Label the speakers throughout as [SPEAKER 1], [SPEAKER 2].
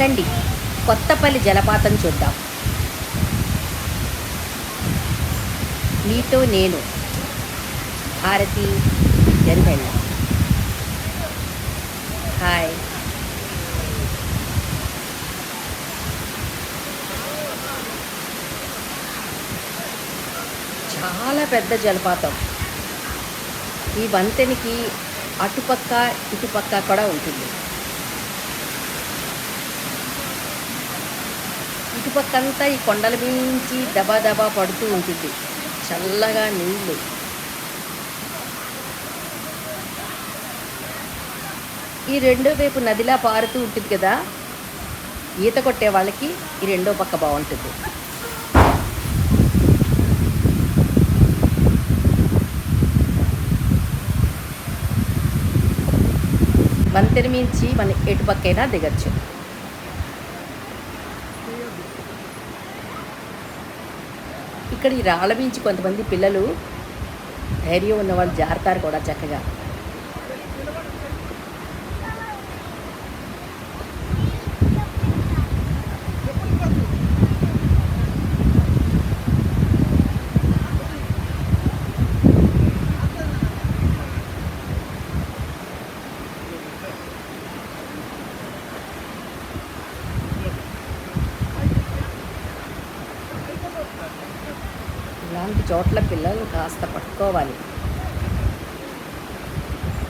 [SPEAKER 1] రండి కొత్తపల్లి జలపాతం చూద్దాం. మీతో నేను భారతి జరిమెళ్ళ హాయ్. చాలా పెద్ద జలపాతం. ఈ వంతెనకి అటుపక్క ఇటుపక్క కూడా ఉంటుంది. ఇటుపక్కంతా ఈ కొండల మించి దబా దబా పడుతూ ఉంటుంది. చల్లగా నీళ్ళు ఈ రెండో వైపు నదిలా పారుతూ ఉంటుంది కదా ఈత కొట్టే వాళ్ళకి ఈ రెండో పక్క బాగుంటుంది. వంతెన మించి మన ఎటుపక్కైనా దిగచ్చు. ఇక్కడ ఈ రాళ్ళ మించి కొంతమంది పిల్లలు ధైర్యం ఉన్న వాళ్ళు జారుతారు కూడా చక్కగా. ఇలాంటి చోట్ల పిల్లలు కాస్త పట్టుకోవాలి.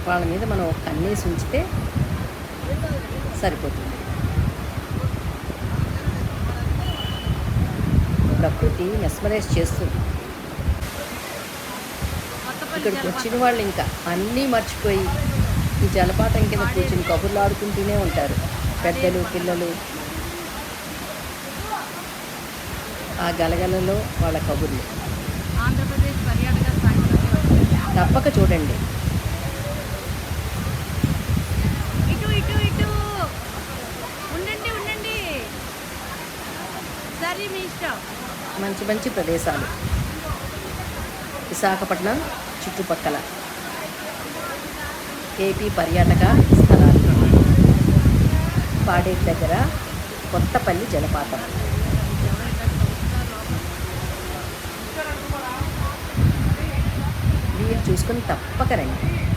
[SPEAKER 1] వాళ్ళ మీద మనం ఒక కన్నేసి ఉంచితే సరిపోతుంది. ప్రకృతి మెస్మరైజ్ చేస్తుంది. ఇక్కడికి వచ్చిన వాళ్ళు ఇంకా అన్నీ మర్చిపోయి ఈ జలపాతం కింద కూర్చుని కబుర్లు ఆడుకుంటూనే ఉంటారు. పెద్దలు పిల్లలు. ఆ గలగలలో వాళ్ళ కబుర్లు.
[SPEAKER 2] ఆంధ్రప్రదేశ్ పర్యాటక
[SPEAKER 1] తప్పక చూడండి.
[SPEAKER 2] ఇటు ఇటు ఇటు. ఉండండి ఉండండి. సరే మీ ఇష్టం.
[SPEAKER 1] మంచి మంచి ప్రదేశాలు. విశాఖపట్నం చుట్టుపక్కల. ఏపీ పర్యాటక స్థలాలు. పాడేరు దగ్గర కొత్తపల్లి జలపాతం. చూసుకొని తప్పక రండి.